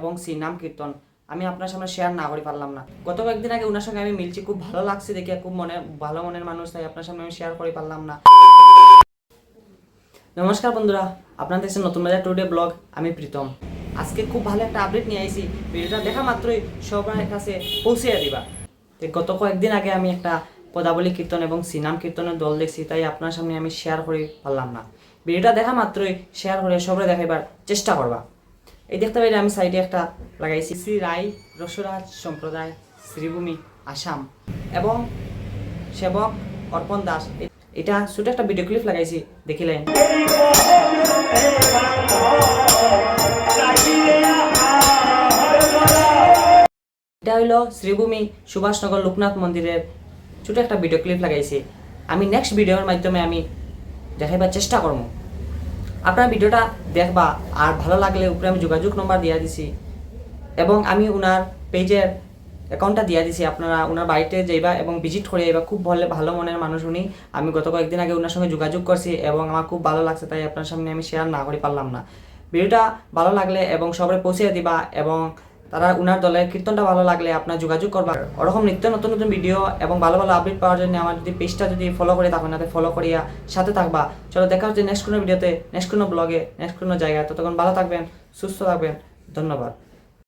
এবং সি নাম কীর্তন। আমি আপনার সামনে শেয়ার না করে পারলাম না। গত কয়েকদিন আগে ওনার সঙ্গে আমি মিলছি, খুব ভালো লাগছে দেখে, খুব মনে, ভালো মনের মানুষ, তাই আপনার সামনে আমি শেয়ার করে পারলাম না। নমস্কার বন্ধুরা, আপনারা দেখছেন নতুন বাজার টুডে ব্লগ আমি প্রীতম। আজকে খুব ভালো একটা আপডেট নিয়ে আইছি, ভিডিওটা দেখা মাত্রই সবার কাছে পৌঁছে দিবা। গত কয়েকদিন আগে আমি একটা পদাবলী কীর্তন এবং সিনাম কীর্তনের দল দেখছি, তাই আপনার সামনে আমি শেয়ার করে পারলাম না। ভিডিওটা দেখা মাত্রই শেয়ার করে সবাই দেখাইবার চেষ্টা করবা। এই দেখতে পাইলে আমি সাইডে একটা লাগাইছি। শ্রী রায় রসরাজ সম্প্রদায়, শ্রীভূমি, আসাম। এবং সেবক অর্পণ দাস, এটা ছোট একটা ভিডিও ক্লিপ লাগাইছি, দেখিলেন? এটা হইল শ্রীভূমি সুভাষনগর লোকনাথ মন্দিরের ছোট একটা ভিডিও ক্লিপ লাগাইছি। আমি নেক্সট ভিডিওর মাধ্যমে আমি দেখাইবার চেষ্টা করব। আপনার ভিডিওটা দেখবা, আর ভালো লাগলে উপরে আমি যোগাযোগ নম্বর দিয়া দিছি। এবং আমি ওনার পেজের অ্যাকাউন্টটা দিয়ে দিছি। আপনারা ওনার বাড়িতে যাইবা এবং ভিজিট করে যাইবা খুব ভালো ভালো মনের মানুষ উনি। আমি গত কয়েকদিন আগে ওনার সঙ্গে যোগাযোগ করছি এবং আমার খুব ভালো লাগছে, তাই আপনার সামনে আমি শেয়ার না করে, পারলাম না। ভিডিওটা ভালো লাগলে এবং সবাই পৌঁছে দিবা এবং তারা উনার দলের কীর্তনটা ভালো লাগলে আপনার যোগাযোগ করবা। ওরকম নিত্য নতুন নতুন ভিডিও এবং ভালো ভালো আপডেট পাওয়ার জন্য আমার যদি পেজটা যদি ফলো করে থাকবেন তাতে ফলো করিয়া সাথে থাকবা। চলো, দেখা হচ্ছে নেক্সট কোনো ভিডিওতে নেক্সট কোনো ব্লগে নেক্সট কোনো জায়গায়। ততক্ষণ ভালো থাকবেন, সুস্থ থাকবেন। ধন্যবাদ।